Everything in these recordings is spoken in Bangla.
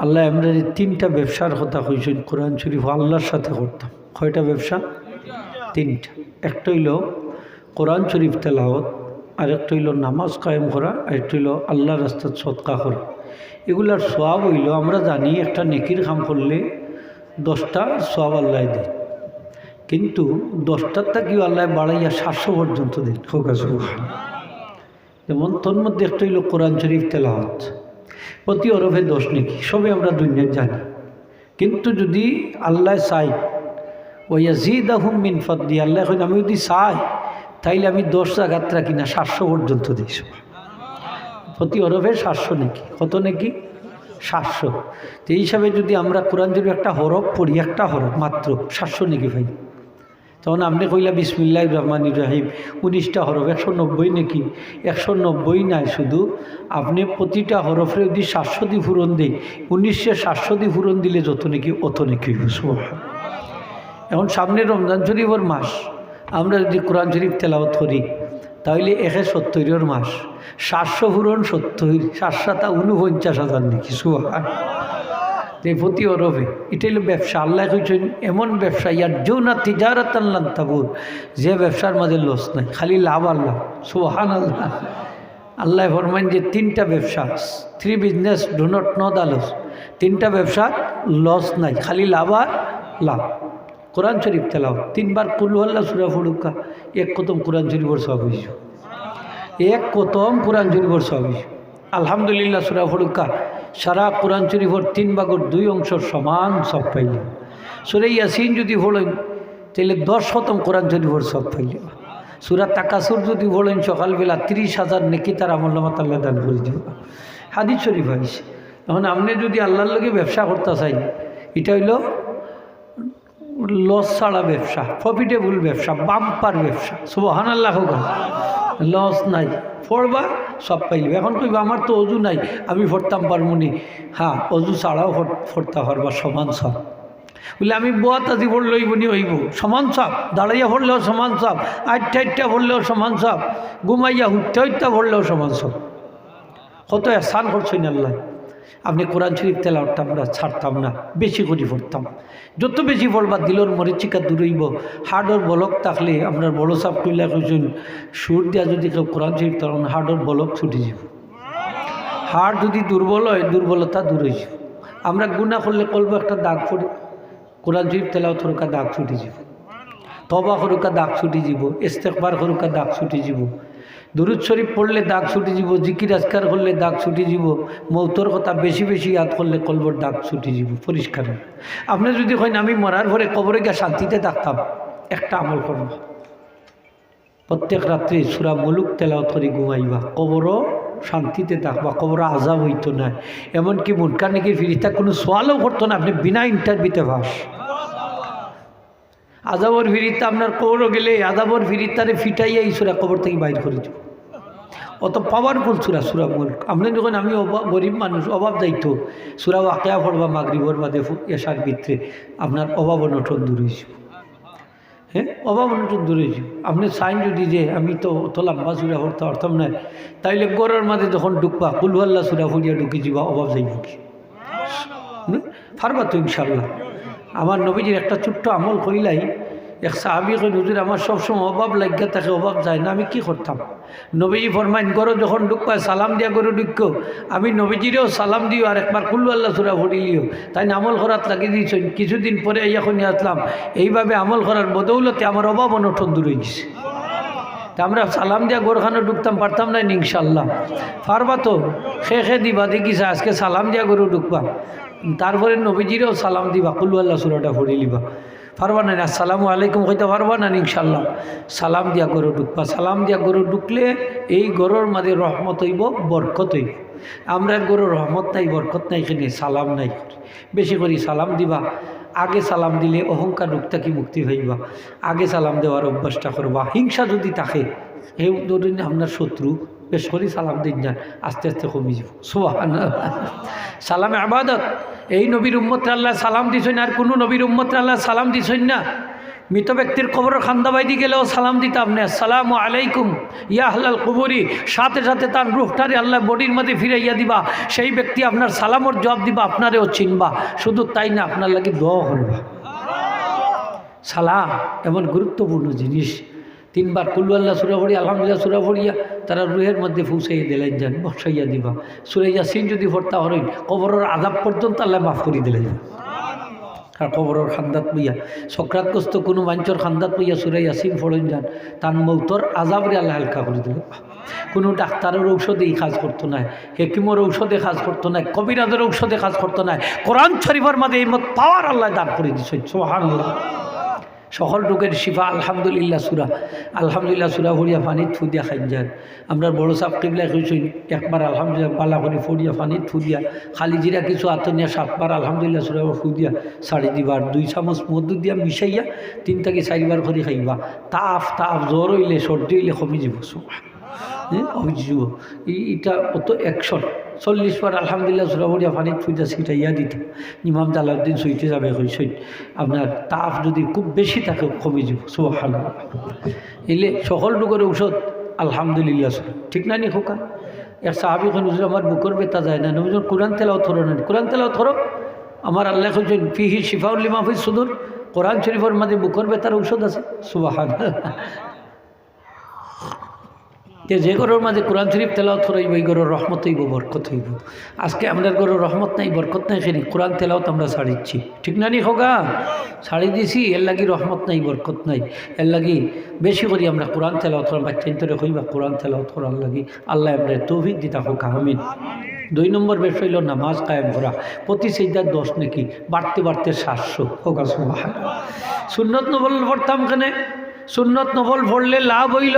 আল্লাহ আমরা তিনটা ব্যবসার কথা কইছেন কোরআন শরীফ আল্লাহর সাথে করতাম। কয়টা ব্যবসা? তিনটা। একটা হইল কোরআন শরীফ তেলাওয়াত আরেকটা হইল নামাজ কায়েম করা আরেকটা হইল আল্লাহ রাস্তার সৎকা করা। এগুলার সোয়াব হইল আমরা জানি একটা নেকির কাম করলে দশটা সোয়াব আল্লাহ দেয়। কিন্তু দশটার থেকেও আল্লাহ বাড়াইয়া সাতশো পর্যন্ত দেন। হোক যেমন তোর মধ্যে একটা হইল কোরআন শরীফ তেলাওয়াত। প্রতি অরফে দোষ নাকি সবই আমরা দুনিয়ার জানি। কিন্তু যদি আল্লাহ চাই ওইয়া জিদ আহম মিন ফদ্দি আল্লাহ এখন আমি যদি চাই, তাইলে আমি দশ জায়গাত রাখি না, সাতশো পর্যন্ত দিই প্রতি অরফে সাতশো নাকি, কত নাকি? সাতশো। তো এই হিসাবে যদি আমরা কোরআন যদি একটা হরফ পড়ি, একটা হরফ মাত্র, সাতশো নাকি ভাই। তখন আপনি কইলা বিসমিল্লাহ রহমান রাহিম। উনিশটা হরফ, একশো নব্বই নাকি? একশো নব্বই নাই শুধু। আপনি প্রতিটা হরফে যদি সাতশো দি ফুরন দেই, উনিশশো সাতশো দি ফুরন দিলে যত নাকি, অত নাকি। এখন সামনে রমজান শরীফের মাস। আমরা যদি কোরআন শরীফ তেলাওয়াত করি, তাহলে একে সত্তরের মাস। সাতশো ফুরন সত্তর সাতশাতা উনপঞ্চাশ হাজার নাকি সুহান যে প্রতি অরবে এটা হলো ব্যবসা। আল্লাহ কইছেন, এমন ব্যবসা, ইয়ার যৌনা তিজারত আল্লাহ তাবুর। যে ব্যবসার মাঝে লস নাই, খালি লাভ আল্লাহ সুহান আল্লাহ আল্লাহ ফরমান যে তিনটা ব্যবসা three business do not not আলস তিনটা ব্যবসা লস নাই, খালি লাভ আর লাভ। কোরআন শরীফ তেলাও তিনবার কুল্লু আল্লাহ সুরা ফুড়ুকা এক কতম কোরআন শরীফর সব হয়েছ এক কতম কোরআন শরীফর সব হয়েছ আলহামদুলিল্লাহ সুরা ফুড়ুকা সারা কোরআন শরীফর তিন ভাগর দুই অংশ সমান সব পাইল। সুরে ইয়াসিন যদি ভোলেন তাহলে দশ শতম কোরআন শরীফর সব পাইল। সুরা তাকাসুর যদি বলেন সকালবেলা তিরিশ হাজার নেকি তার আমল্লামাত আল্লাহ দান করে দিব। হাদিস শরীফ হয়েছে এখন আপনি যদি আল্লাহর লগে ব্যবসা করতে চাই, এটা হইল লস ছাড়া ব্যবসা প্রফিটেবল ব্যবসা বাম্পার ব্যবসা। সুবহান আল্লাহ লস নাই। পড়বা সব পাইবে এখন কইব, আমার তো অজু নাই, আমি ফরতাম পারমুনি। হ্যাঁ অজু ছাড়াও ফরতা পারবা, সমান সব। বলে, আমি বোয়াত আজি পড়লেই বনি হইব। সমান সব। দাঁড়াইয়া ভরলেও সমান সব। আটটা আটটা ভরলেও সমান সব। ঘুমাইয়া হুটতে হুট্টা ভরলেও সমান সব। কত এসান করছেন আল্লাহ। আপনি কোরআন শরীফ তেলাওয়াতটা আমরা ছাড়তাম না, বেশি করে পড়তাম। যত বেশি পড়বা দিলর মরিচিকা দূরইব হার্ডর বলক থাকলে আপনার বড় সাপ কইলা কইছেন, সুর দিয়া যদি কেউ কোরআন শরীফ তখন হার্ডর বলক ছুটে যাব। হাড় যদি দুর্বল হয়, দুর্বলতা দূর হয়ে যাব। আমরা গুণা করলে কলব একটা দাগ পড়ে, কোরআন শরীফ তেলাও থরকা দাগ ছুটি যাব। তবা সরুকা দাগ ছুটি যাব, ইস্তেকবার সরুকা দাগ ছুটি যাব। দুরুদ শরীফ পড়লে দাগ ছুটি যাব, জিকির আজকার করলে দাগ ছুটি যাব, মৌতর কথা বেশি বেশি ইয়াদ করলে কলবর দাগ ছুটি যাব, পরিষ্কার। আপনি যদি কইন, আমি মরার পরে কবরে গিয়ে শান্তিতে থাকতাম, একটা আমল করব। প্রত্যেক রাত্রি সুরা মুলুক তেলাওত করে ঘুমাইবা। কবরও শান্তিতে থাকবা কবর আজাব হইতো না। এমনকি মুনকার নাকি ফিরিস্তা কোনো সোয়ালও করতো না, আপনি বিনা ইন্টারভিউতে ভাস আজাবর ফিরিতে আপনার কবরও গেলে আজাবর ফিরিতারে ফিটাইয়া এই সুরা কবর থেকে বাইর করে দিব অত পাওয়ারফুল সুরা সুরা মুল্ক আপনি যখন আমি অভাব গরিব মানুষ অভাব যাইতো সুরা আকেয়া পড়বা মাগরিবর বাদে এসার ভিতরে আপনার অভাব অনটন দূর হয়েছিল হ্যাঁ? অভাব অনটন দূর হয়েছিল আপনি সাইন যদি যে আমি তো অত লম্বা সুরা পড়তে পারতাম না তাইলে গড়ের মাঝে যখন ঢুকবা কুলহাল্লা সুরা ফুরিয়া ঢুকে যাবা অভাব যাইব কি? পারবা তো ইনশাল্লাহ আমার নবীজির একটা ছোট্ট আমল কইলাই এক সাহাবি কই হুজুর, আমার সবসময় অভাব লাগিয়া থাকে, অভাব যায় না, আমি কি করতাম? নবীজি ফরমাইন করো যখন ঢুকবায় সালাম দিয়া করে ঢুকো, আমি নবীজিরেও সালাম দিও, আর একবার কুল্লু আল্লাহ সুরা ফুটিলিও তাই আমল করাত লাগিয়ে দিয়েছেন কিছুদিন পরে এখন আসলাম। এইভাবে আমল করার বদৌলতে আমার অভাব অনঠন দূর গেছে। তা আমরা সালাম দিয়া গোরখানে ঢুকতাম, পারতাম না ইনশাল্লাহ পারবা তো, খে খে, দিবা দেখিস আজকে সালাম দিয়া গরু ঢুকবা। তারপরে নবীজিরেও সালাম দিবা কুল্লু আল্লাহ সুরাটা ফড়ি লিবা। পারবা না আসসালামু আলাইকুম কইতে পারবা না ইনশাল্লাহ সালাম দিয়া গরু ঢুকবা সালাম দিয়া গরু ঢুকলে এই গরুর মাঝে রহমত হইব, বরকত হইব। আমরা গরুর রহমত নাই, বরকত নাই এখানে সালাম নাই বেশি করে সালাম দিবা। আগে সালাম দিলে অহংকার রূপটা কি মুক্তি হইবা? আগে সালাম দেওয়ার অভ্যাসটা করবা। হিংসা যদি থাকে এই ধরুন আপনার শত্রু। বেশ করে সালাম দিন যান, আস্তে আস্তে কমে যাব। সোহান সালামে আবাদত এই নবীর উম্মত আল্লাহ সালাম দিছেন, আর কোনো নবীর উম্মত আল্লাহ সালাম দিছেন না। মৃত ব্যক্তির কবর খান্দাবাইদি গেলেও সালাম দিতাম না। সালাম আলাইকুম, ইয়া আল্লাহ কবরি। সাথে সাথে তার রুহটারে আল্লাহ বডির মধ্যে ফিরাইয়া দিবা। সেই ব্যক্তি আপনার সালামর জবাব দিবা, আপনারেও চিনবা। শুধু তাই না, আপনার লাগে দোয়া করবা। সালাম এমন গুরুত্বপূর্ণ জিনিস। তিনবার কুল্লু আল্লাহ সুরা পড়ি, আলহামদুলিল্লাহ সুরা পড়িয়া তারা রুহের মধ্যে ফুসাইয়া দিলেন, যান, বসাইয়া দিবা। সুরাইয়া সিন যদি ভর্তা হরেন কবরের আদাব পর্যন্ত আল্লাহ মাফ করে দিলেন। আর কবরের খান্দাত লইয়া সক্রাতগ্রস্ত কোনো মাঞ্চর খান্দাত লইয়া সুরাইয়া সিন ফড়েন যান তার মৌতর আজাবরে আল্লাহ হালকা করে দিল কোনো ডাক্তারের ঔষধে এই কাজ করতো না, হেকিমর ঔষধে কাজ করতো না, কবিরাজের ঔষধে কাজ করতো না। কোরআন শরীফের মাঝে এই মত পাওয়ার আল্লাহ দান করে দিছে সোহান আল্লাহ সকল রোগের শিফা, আলহামদুলিল্লাহ সুরা। আলহামদুলিল্লাহ সুরা ভরিয়া পানি থু দিয়া খাই যান আমরা বড় সাপ কিবলা কইসই একবার আলহামদুলিল্লাহ বালা করে ফড়িয়া পানি থু দিয়া। খালি জিরা কিছু আতনিয়া সাতবার আলহামদুলিল্লাহ সুরা ফু দিয়া সাড়ে দিবার দুই চামচ মধু দিয়া মিশাইয়া তিন থেকে চারিবার করে খাইবা। তাপ তাপ জ্বর হইলে, সর্দি হইলে কমি যাব হ্যাঁ অভিযোগ এটা অত অ্যাকশন চল্লিশ বার আলহামদুলিল্লাহ সুরাবরিয়া পানিত ফুইটা ছিটাইয়া দিত ইমাম জালাউদ্দিন সইতে যাবে হইসই আপনার তাপ যদি খুব বেশি থাকে, কমে যাব। সোহান এলে সকল রোগের ঔষধ আলহামদুলিল্লাহ ঠিক না নি, খোকা? এক সাহাবি হুজুর আমার বুকর বেতা যায় না। নবীজন কোরআন তেলাও থরো না কোরআন তেলাও থরো আমার আল্লাহ কইছেন ফিহি শিফাউল মাহফিজ সুদূর। কোরআন শরীফের মাঝে বুকর বেতার ঔষধ আছে। সুবাহান যে যে ঘরের মাঝে কোরআন শরীফ তেলাওত হইব এই ঘরের রহমত হইব, বরকত হইব। আজকে আমাদের ঘরের রহমত নাই, বরকত নাই সেনি কোরআন তেলাওত আমরা ছাড়িচ্ছি ঠিক না নি হোগা ছাড়ি দিছি, এর লাগি রহমত নাই, বরকত নাই। এর লাগি বেশি করি আমরা কোরআন তেলাওত করার, বাচ্চা ইন্তরে হইবা কোরআন তেলাওত করার লাগি। আল্লাহ আমরা তৌফিক দিতা হোক আহমিন দুই নম্বর বেশ হইল নামাজ কায়েম করা। প্রতি সেইদার দশ নাকি, বাড়তে বাড়তে সাতশো। হোগা সুবাহ সুন্নত নবল পড়তাম কেনে? সুন্নত নফল পড়লে লাভ হইল।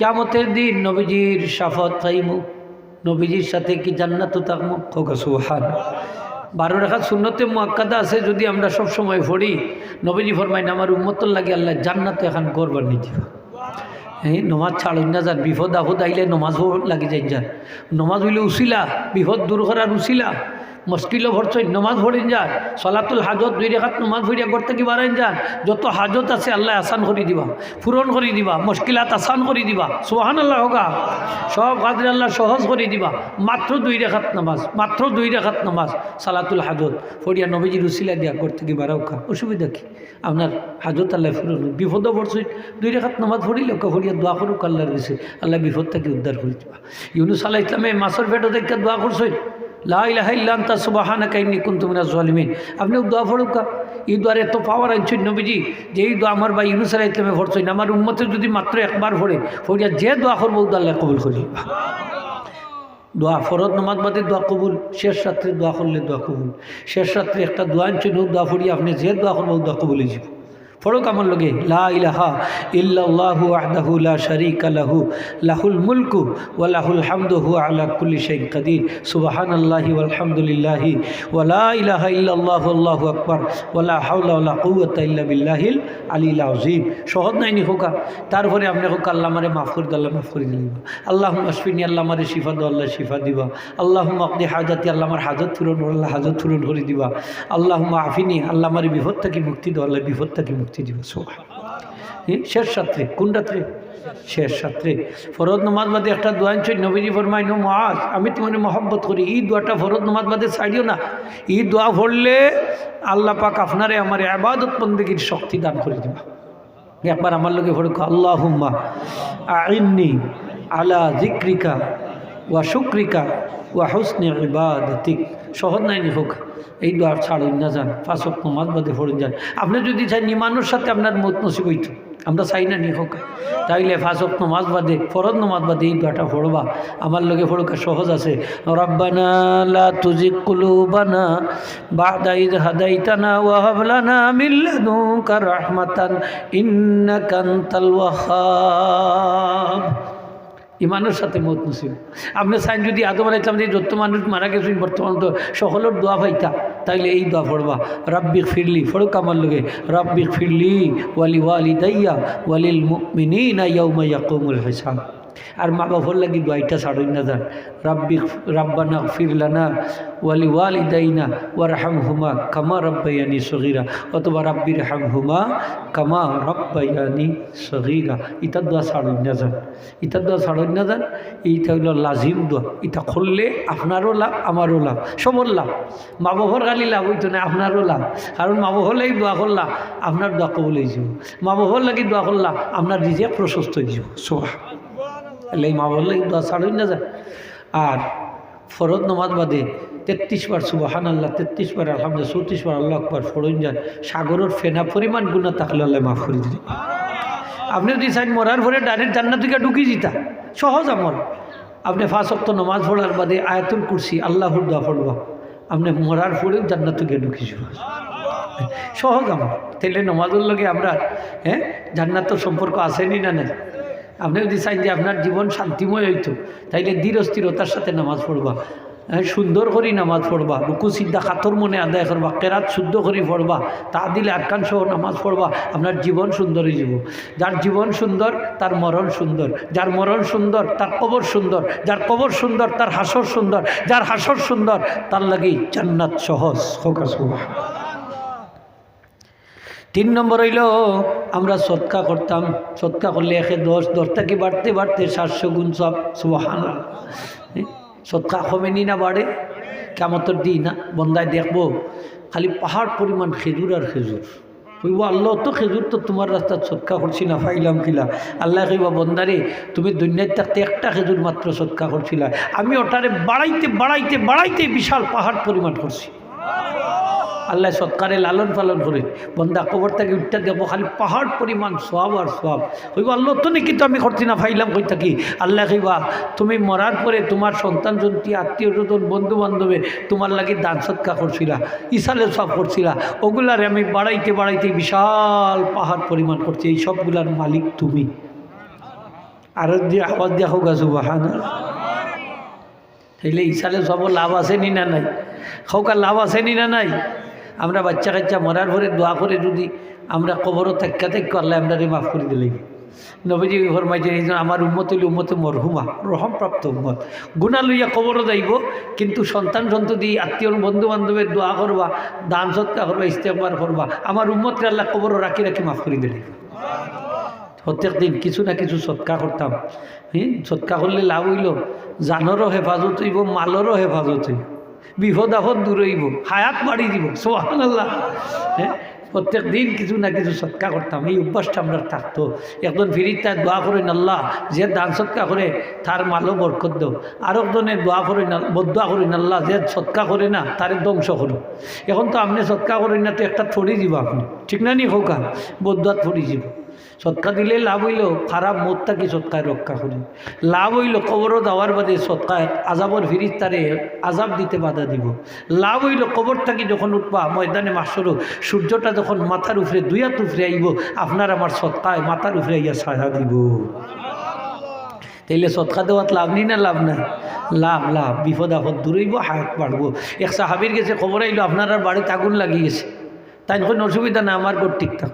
কেমতের দিন নবীজির সাফত খাইমু। নবীজির সাথে কি জান্নাত সুহান বারো রেখা শূন্যতে মোয়াক্কাদা আছে যদি আমরা সব সময় পড়ি নবীজি ফরমাইন আমার উম্মতর লাগে আল্লাহ জান্নাত এখন করবার দিব। এই নমাজ ছাড়ুন না যান বিপদ আপদ আইলে নমাজও লাগি যাই যান। নমাজ হইলে উচিলা বিপদ দূর করার উচিলা মুশকিলও ভরছই নমাজ ভরেন যান সলাতুল হাজত দুই রেখাত নমাজ ভরিয়া ঘর থেকে বাড়াইন যান যত হাজত আছে আল্লাহ আসান করে দিবা, পূরণ করে দিবা মুশকিলাত আসান করে দিবা সোহান আল্লাহ হোগা সব কাজে আল্লাহ সহজ করে দিবা, মাত্র দুই রেখাত নামাজ, মাত্র দুই রেখাত নামাজ, সালাতুল হাজত। ফরিয়া নবীজি রুসিলা দিয়া ঘর থেকে বাড়াও খা অসুবিধা কি? আপনার হাজত আল্লাহ ফুরন বিপদও পড়ছই দুই রেখাত নামাজ ফরিলে ফরিয়া দোয়া করুক, আল্লাহর কাছে আল্লাহ বিপদ থেকে উদ্ধার করে দিবা। ইউনুস আল্লাহ ইসলামে মাসর পেটো দেখে দোয়া করছই জলিমিন আপনি দোয়া ফড়ুকা এই দোয়ার এত পাওয়ার আনছেন নবীজি। যে এই দোয়া আমার বা ইউনুস আলাহ ইসলামে ফরছেন আমার উন্মতে যদি মাত্র একবার ফোড়ে ফরিয়া যে দোয়া করব আল্লাহ কবুল করি। দোয়া ফরত নমাজ বাদে দোয়া কবুল, শেষ রাত্রে দোয়া করলে দোয়া কবুল। শেষ রাত্রে একটা দোয়া আনছেন দোয়া ফরিয়া আপনি যে দোয়া করব দোয়া কবুলে যাব ফরক আমার লগে লা ইলাহা ইল্লাল্লাহু ওয়াহদাহু লা শারীকা লাহু, লাহুল মুলকু ওয়া লাহুল হামদু, হুয়া আলা কুল্লি শাইইন কাদির, সুবহানাল্লাহি ওয়াল হামদুলিল্লাহি ওয়া লা ইলাহা ইল্লাল্লাহু, আল্লাহু আকবার, ওয়া লা হাওলা ওয়া লা কুওয়াতা ইল্লা বিল্লাহিল আলিল আযীম। সহজ নাই নি হোকা? তারপরে আপনি হোক, আল্লাহ মারে মাফ করে দিল আল্লাহ মাফ করে দিল আল্লাহ আশফিনি আল্লাহ মারে শিফা দাও, আল্লাহ শিফা দিবা। আল্লাহ আকদি হাজাতি আল্লাহ আমার হাজত পূরণ, আল্লাহ হাজত পূরণ করে দিবা। আল্লাহ আফিনি, আল্লাহ মারে বিপদ থেকে মুক্তি দাও, আল্লাহ বিপদ থেকে মুক্তি দিব সোহা শেষ রাত্রে কোন রাত্রে? শেষ রাত্রে ফরদ নমাজ বাদে একটা দোয়ান চই নবীজি ফরমাই নো মহাজ আমি তোমার মহব্বত করি। এই দোয়াটা ফরদ নমাজ বাদে ছাড়িও না। এই দোয়া পড়লে আল্লাহ পাক আপনারে আমার আবাদত বন্দীগীর শক্তি দান করে দিবা। একবার আমার লোকে ফরক আল্লাহ হুম্মা আইন্নি আলা জিক্রিকা ওয়া শুক্রিকা ওয়া হুসনে ইবাদতিক। সহজ নাই হোক। এই দোয়ার ছাড়ুন, না যান। ফাঁসক নমাজ বাদে ফড়ুন যান। আপনি যদি চাই নিমানোর সাথে আপনার মত নসিব হইত, আমরা চাই না নি হোক। তাইলে ফাঁসক নমাজ বাদে ফরদ নমাজ বাদে এই দোয়াটা ফড়বা আমার লগে ফড়কা সহজ আছে। রব্বানা লা তুজিক কুলুবানা বাদা ইদ হাদাইতানা ওয়া হাব লানা মিন লাদুনকা রাহমাতান ইন্নাকা আনতাল ওয়াহ্হাব ইমানের সাথে মত নসিব আপনি চাইন যদি আদম আলাই ইসলাম দিয়ে যত মানুষ মারা গেছে বর্তমান তো সকলের দোয়া পাইতা, তাইলে এই দোয়া পড়বা। রাব্বিক ফিরলি ফড়ুক আমার লোকে রাব্বিক ফিরলি ওয়ালি ওয়ালি দাইয়া ওয়ালিল মিনি না ইয়াউমা ইয়াকুমুল হিসাব। আর মা বাবার লাগি দোয়াইটা ছাড়ই না যান রাব্বি রাব্বানা ফিরলানা ওয়ালি ওয়ালিদাইনা ওয়ারহাম হুমা কামা রব্বাইয়ানি সগিরা। অথবা রাব্বির হাম হুমা কামা রব্বাইয়ানি সগিরা। ইটার দোয়া ছাড়ই না যান ইটার দোয়া ছাড়ই না যান এইটা হইল লাজিম দোয়া। এটা খুললে আপনারও লাভ, আমারও লাভ। সবর লাভ। মা বাবার খালি লাভ হইতো না, আপনারও লাভ। কারণ মা বাবার লাগি দোয়া করলা, আপনার দোয়া কবল যাব মা বাবার লাগি দোয়া করলা, আপনার নিজে প্রশস্ত হয়ে যাব সোভা এই মা বাবার লাগি দোয়া ছাড়ই না যায়। আর ফরদ নমাজ বাদে তেত্রিশ বার সুবাহান আল্লাহ তেত্রিশ বার আলহামদুলিল্লাহ, চৌত্রিশ বার আল্লাহ আকবার ফরন যান। সাগরের ফেনা পরিমাণ গুণা থাকলে আল্লাহ মাফ করে দিলে আপনি যদি চাইন মরার পরে ডাইরেক্ট জান্নাত থেকে ঢুকি দিতা, সহজ আমল। আপনি ফাঁস অক্ত নমাজ পড়ার বাদে আয়াতুল কুরসি, আল্লাহর দোয়া পড়বা। আপনি মরার পরেও জান্নাত থেকে ঢুকি যাবা সহজ আমার তাইলে নমাজের লগে আমরা হ্যাঁ জান্নাতর সম্পর্ক আসেনি না নাই? আপনি যদি চাই যে আপনার জীবন শান্তিময় হইতো, তাইলে ধীর স্থিরতার সাথে নামাজ পড়বা। হ্যাঁ সুন্দর করে নামাজ পড়বা রুকু সিদ্ধা খাতর মনে আদায় করবা, কেরাত শুদ্ধ করে পড়বা, তা দিলে সহ নামাজ পড়বা, আপনার জীবন সুন্দর হয়ে যাব। যার জীবন সুন্দর, তার মরণ সুন্দর। যার মরণ সুন্দর, তার কবর সুন্দর। যার কবর সুন্দর, তার হাসর সুন্দর। যার হাসর সুন্দর, তার লাগেই জান্নাত সহজ। হোক তিন নম্বর হইল, আমরা সৎকা করতাম। সৎকা করলে একে দশ দশটা কি বাড়তে বাড়তে সাতশো গুণ সব সুবাহান সৎকা কমেনি না বাড়ে? কেমতর দিই না বন্দায় দেখব, খালি পাহাড় পরিমাণ খেজুর আর খেজুর। কইব, আল্লাহ, তো খেজুর তো তোমার রাস্তা সৎকা করছি না ফাইলাম কিলা? আল্লাহ কইবা, বন্দারে, তুমি দুনিয়ায় থাকতে একটা খেজুর মাত্র সৎকা করছিলা। আমি ওটারে বাড়াইতে বাড়াইতে বাড়াইতে বিশাল পাহাড় পরিমাণ করছি। আল্লাহ সৎকারে লালন পালন করে। বন্দা কবর থেকে উঠতে দেবো খালি পাহাড় পরিমাণ সব আর সব। হইব আল্লাহ তো নাকি তো আমি করছি না ফাইলাম কই থাকি? আল্লাহ কইবা, তুমি মরার পরে তোমার সন্তান জন্তি, আত্মীয় স্বজন বন্ধু বান্ধবে তোমার লাগি দান সৎকা করছিলা ইসালে সব করছিলা। ওগুলারে আমি বাড়াইতে বাড়াইতে বিশাল পাহাড় পরিমাণ করছি, এই সবগুলার মালিক তুমি। আর দিয়ে, আওয়াজ দেখো গাছু বাহানা তাইলে ইসালে সব লাভ আছে নি না নাই খাওকা লাভ আছে নি না নাই? আমরা বাচ্চা কাচ্চা মরার পরে দোয়া করে যদি আমরা কবরও তেক্কা তেক্কা আল্লাহ আমরা মাফ করে দিলে। নবীজি ফরমাইছে এই আমার উম্মত হইলে উম্মতে মরহুমা, রহমপ্রাপ্ত উম্মত। গুণা লইয়া কবরও যাইব কিন্তু সন্তান সন্ততি, আত্মীয় বন্ধু বান্ধবের দোয়া করবা, দান সৎকা করবা ইস্তেকবার করবা, আমার উম্মতকে আল্লাহ কবরও রাখি রাখি মাফ করে দিলে। প্রত্যেক দিন কিছু না কিছু সৎকা করতাম। হ্যাঁ সৎকা করলে লাভ হইল, জানরও হেফাজত হইব, মালরও হেফাজত হইব। বিপদ আপদ দূর হইব হায়াত বাড়ি দিব সোহান আল্লাহ হ্যাঁ প্রত্যেক দিন কিছু না কিছু সৎকা করতাম এই অভ্যাসটা আমরা থাকতো। একজন ফিরিত তার দোয়া করেন আল্লাহ, যে দান সৎকা করে তার মালও বরকত দেও আর একজনের দোয়া করেন বদুয়া করেন আল্লাহ, যে সৎকা করে না তার ধ্বংস করো এখন তো আপনি সৎকা করেন না, তো একটা থরি দিব আপনি। ঠিক না নি হোকা বদুয়া থরি দিব। সৎকা দিলে লাভ হইল খারাপ মোতটা কি সৎকায় রক্ষা করি। লাভ হইল কবরও দেওয়ার বাদে সৎকায় আজাবর ফিরিস তারে আজাব দিতে বাধা দিব। লাভ হইল কবর থাকি যখন উঠবা ময়দানে মাসরও সূর্যটা যখন মাথার উপরে দুইয়াত উপরে আইব, আপনার আমার সৎকায় মাথার উপরে আইয়া সাজা দিব। তাইলে সৎকা দেওয়াত লাভ নি না লাভ না? লাভ লাভ। বিপদ আপদ দূরইব হায়াত বাড়বো। এক সাহাবির গেছে খবর আইলো, আপনার আর বাড়িতে আগুন লাগিয়ে গেছে তাই অসুবিধা না, আমার গোর ঠিকঠাক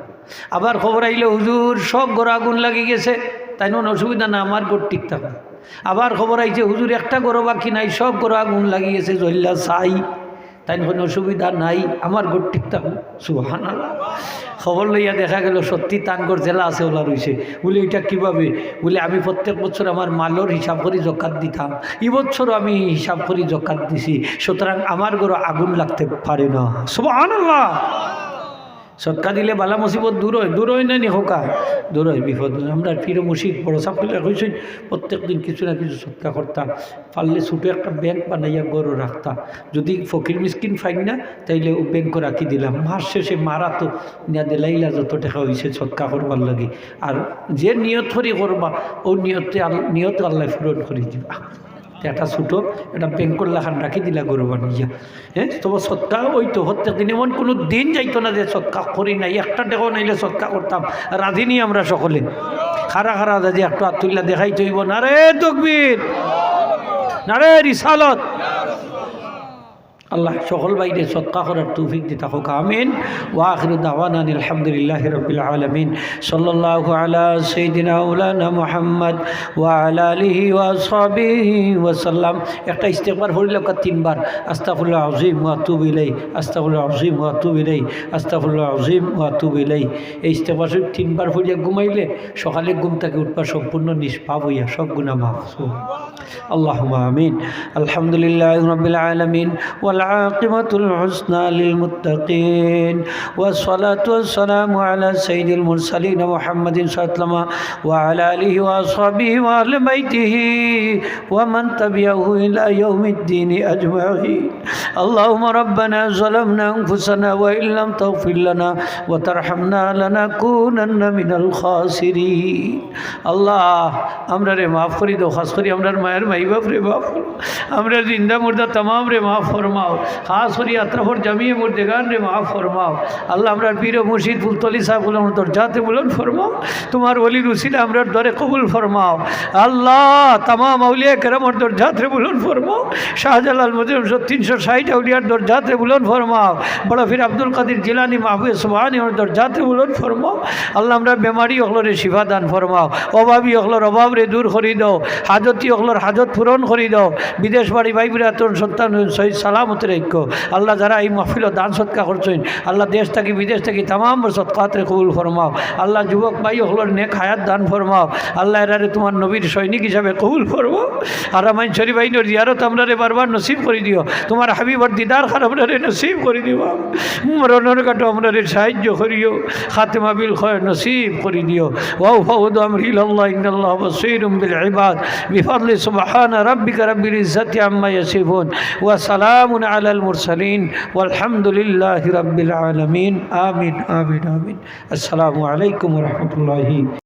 আবার খবর আইলে, হুজুর, সব গড় আগুন লাগি গেছে, তাই কোনো অসুবিধা না, আমার গোর ঠিকঠাক আবার খবর আইছে, হুজুর, একটা গরো বাকি নাই, সব গরো আগুন লাগিয়েছে জল্লা সাই। তাই কোনো অসুবিধা নাই, আমার গোট ঠিকঠাক সুহান খবর লইয়া দেখা গেল, সত্যি তানগর জেলা আছে, ওলা রয়েছে বলে, এটা কীভাবে? বলে, আমি প্রত্যেক বছর আমার মালর হিসাব করে জকাত দিতাম। এই বছরও আমি হিসাব করে জকাত দিছি। সুতরাং আমার গরো আগুন লাগতে পারে না। সুহান সৎকা দিলে বালা মুসিবত দূর হয়। দূর হয় না নি হোকা দূর হয়, বিপদ। আমরা ফিরে মুসিদ বড় সাপগুলো হয়েছেন প্রত্যেক দিন কিছু না কিছু সৎকা করতাম। পারলে ছোটো একটা ব্যাংক বানাইয়া গরু রাখতাম। যদি ফকির মিসকিন ফাইন না, তাইলে ও ব্যাংক রাখি দিলাম। মাস শেষে মারা তো নিয়া দিলাইলা যত টাকা হয়েছে সৎকা করবার লাগে। আর যে নিয়ত করি করবা, ও নিয়তে নিয়ত আল্লাহ পূরণ করে দিবা। একটা ছুটো, এটা বেঙ্কর লাখান রাখি দিলা গরু বানিয়া। হ্যাঁ তোমার সৎকা ওই তো হত্যা দিন এমন কোনো দিন যাইতো না যে সৎকা করি নাই, একটা দেখো নাইলে সৎকা করতাম রাধিনি আমরা সকলে। খারা খারা দাদি একটু আতুল্লা দেখাই চইব না রে তকবীর না রে রিসালত। আল্লাহ সকল বাইরে সৎকা করার তুফিক দিতে হোক আমিন। ওয়াখির দাওয়ান আলহামদুলিল্লাহ রবিল আলমিন। সাল্লাহ মোহাম্মদ ওয়া ওয়াসাল্লাম। একটা ইস্তেকবার হরিল তিনবার। আস্তাফুল্লাহ আজিম ওয়া তুবিলাই আস্তাফুল্লাহ আজিম ওয়া তুবিলাই আস্তাফুল্লাহ আজিম ওয়া তুবিলাই এই ইস্তেকবার তিনবার হরিয়া ঘুমাইলে সকালে ঘুম থেকে উঠবার সম্পূর্ণ নিষ্পাপ হইয়া সব গুণা মাহ আল্লাহ আমিন। আলহামদুলিল্লাহ রবিল আলমিন। ওয়াল والعاقبة الحسنى للمتقين والصلاة والسلام على سيد المرسلين محمد صلى الله عليه وسلم وعلى آله وأصحابه وأهل بيته ومن تبعه إلى يوم الدين أجمعين اللهم ربنا ظلمنا أنفسنا وإن لم تغفر لنا وترحمنا لنكونن من الخاسرين الله আমরা রে মাফ করি দো খাস করি আমরার মায়ের মাই বাপ রে বাপ আমরা জিন্দা মুর্দা তমাম রে মাফ ফরমাও, খাস করি আত্রাফর জামিয়ে মুর্দেগান রে মাফ ফরমাও। আল্লাহ আমরার পীর মুর্শিদ ফুলতলি সাহেব বলে আমার তোর জাতে বলুন ফরমাও, তোমার ওলি রুসিলা আমরার দরে কবুল ফরমাও। আল্লাহ, তামাম আউলিয়া কেরামর তোর জাতরে বলুন ফরমাও, শাহজালাল মজিম তিনশো ষাট আউলিয়ার দর জাতরে বলুন ফরমাও, বড় ফির আব্দুল কাদির জিলানি মাহবুব সুবাহানি দর জাতরে বলুন ফরমাও। আল্লাহ আমরা বেমারি অকলরে শিফা দান ফরমাও, অভাবী অকলর অভাব রে দূর করি দাও, হাজতি অকলর হাজত পূরণ করি দাও, বিদেশ বাড়ি ভাই বিরাতন সন্তান সহিত সালামত কামতের ঐক্য। আল্লাহ যারা এই মহফিল দান সৎকা করছেন, আল্লাহ দেশ থেকে, বিদেশ থেকে তাম সৎকাতের কবুল ফরমাও। আল্লাহ যুবক ভাই হলোর নেক হায়াত দান ফরমাও। আল্লাহ এরারে তোমার নবীর সৈনিক হিসাবে কবুল ফরমাও। আর আমায় শরীফ আইনের জিয়ারত আমরারে বারবার নসিব করে দিও। তোমার হাবিবর দিদার খান আমরারে নসিব করে দিও মরণের কাটো আমরা রে সাহায্য করিও। খাতেমা বিল খয় নসিব করে দিও। ওয়াউ ফাউদ আমরিল আল্লাহ ইন্নাল্লাহ বসিরুম বিল ইবাদ। বিফাদলি সুবহান রাব্বিকা রাব্বিল ইজ্জাতি আম্মা ইয়াসিফুন। ওয়া সালামুন على المرسلين والحمد لله رب العالمين آمين آمين آمين السلام عليكم ورحمة الله